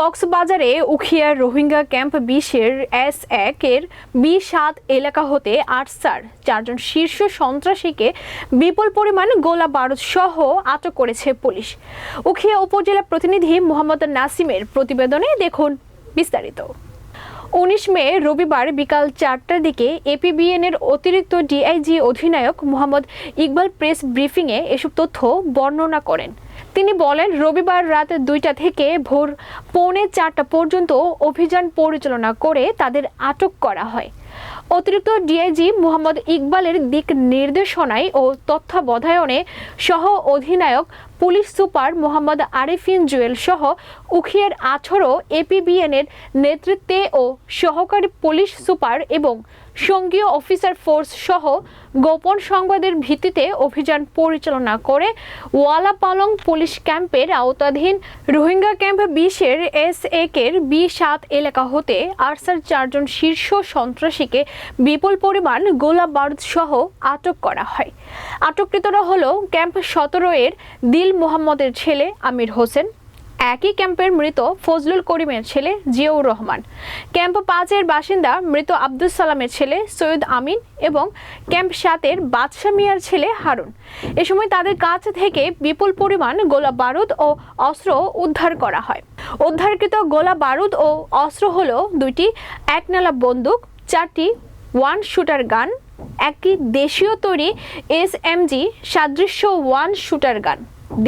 কক্সবাজারে উখিয়ার রোহিঙ্গা ক্যাম্প বিশের এস এক এর বি সাত এলাকা হতে আটসার। চারজন শীর্ষ সন্ত্রাসীকে বিপুল পরিমাণ গোলা বারুদ সহ আটক করেছে পুলিশ। উখিয়া উপজেলা প্রতিনিধি মোহাম্মদ নাসিমের প্রতিবেদনে দেখুন বিস্তারিত। উনিশ মে রবিবার বিকাল চারটার দিকে এপিবিএন এর অতিরিক্ত ডিআইজি অধিনায়ক মোহাম্মদ ইকবাল প্রেস ব্রিফিংয়ে এসব তথ্য বর্ণনা করেন। তিনি বলেন, রবিবার রাত দুইটা থেকে ভোর পৌনে চারটা পর্যন্ত অভিযান পরিচালনা করে তাদের আটক করা হয়। অতিরিক্ত ডিআইজি মোহাম্মদ ইকবালের দিক নির্দেশনায় ও তত্ত্বাবধায়নে সহ অধিনায়ক পুলিশ সুপার মোহাম্মদ আরিফিন জুয়েল সহ উখিয়ার আঠারো এপিবিএন এর নেতৃত্বে ও সহকারী পুলিশ সুপার এবং সঙ্গীয় অফিসার ফোর্স সহ গোপন সংবাদের ভিত্তিতে অভিযান পরিচালনা করে ওয়ালাপালং পুলিশ ক্যাম্পের আওতাধীন রোহিঙ্গা ক্যাম্প বিশের এস একের বি সাত এলাকা হতে আরসার চারজন শীর্ষ সন্ত্রাসীকে বিপুল পরিমাণ গোলা বারুদ সহ আটক করা হয়। আটককৃতরা হল ক্যাম্প সতেরো এর দিল মোহাম্মদের ছেলে আমির হোসেন, একই ক্যাম্পের মৃত ফজলুল করিমের ছেলে জিয়াউর রহমান, ক্যাম্প পাঁচের বাসিন্দা মৃত আব্দুল সালামের ছেলে সৈয়দ আমিন এবং ক্যাম্প সাতের বাদশা মিয়ার ছেলে হারুন। এ সময় তাদের কাছ থেকে বিপুল পরিমাণ গোলা বারুদ ও অস্ত্র উদ্ধার করা হয়। উদ্ধারকৃত গোলা বারুদ ও অস্ত্র হলো দুইটি একনালা বন্দুক, চারটি ওয়ান শুটার গান একটি দেশীয় তৈরি এস এম জি সাদৃশ্য ওয়ান শুটার গান।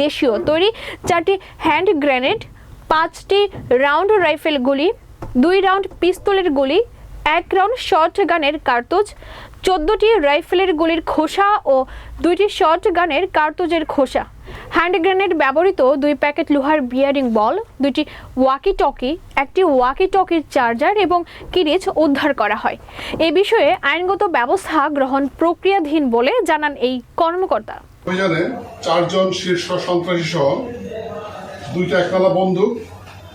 দেশীয় তৈরি চারটি হ্যান্ড গ্রেনেড, পাঁচটি রাউন্ড রাইফেল গুলি, দুই রাউন্ড পিস্তলের গুলি, এক রাউন্ড শর্ট গানের কার্তুজ, চোদ্দটি রাইফেলের গুলির খোসা ও দুইটি শর্ট গানের কার্তুজের খোসা। হ্যান্ড গ্রেনেড ব্যবহৃত দুই প্যাকেট লোহার বিয়ারিং বল দুইটি ওয়াকি টকি একটি ওয়াকি টকির চার্জার এবং কিরিচ উদ্ধার করা হয়। এ বিষয়ে আইনগত ব্যবস্থা গ্রহণ প্রক্রিয়াধীন বলে জানান এই কর্মকর্তা। অভিযানে চারজন শীর্ষ সন্ত্রাসী সহ দুইটা একতলা বন্দুক,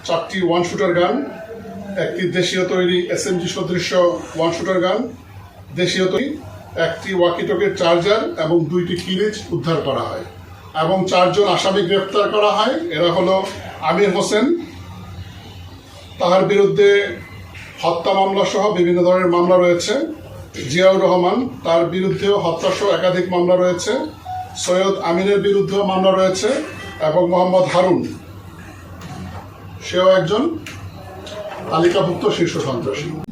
চারটি ওয়ান শুটার গান একটি দেশীয় তৈরি এসএমজি সদৃশ্য ওয়ান শুটার গান দেশীয় তৈরি, একটি ওয়াকিটকের চার্জার এবং দুইটি কিরিজ উদ্ধার করা হয়। এবং চারজন আসামি গ্রেপ্তার করা হয়। এরা হলো আমির হোসেন, তার বিরুদ্ধে হত্যা মামলা সহ বিভিন্ন ধরনের মামলা রয়েছে। জিয়াউর রহমান, তার বিরুদ্ধেও হত্যা সহ একাধিক মামলা রয়েছে। সৈয়দ আমিনের বিরুদ্ধেও মামলা রয়েছে এবং মোহাম্মদ হারুন। সেও একজন তালিকাভুক্ত শীর্ষ সন্ত্রাসী।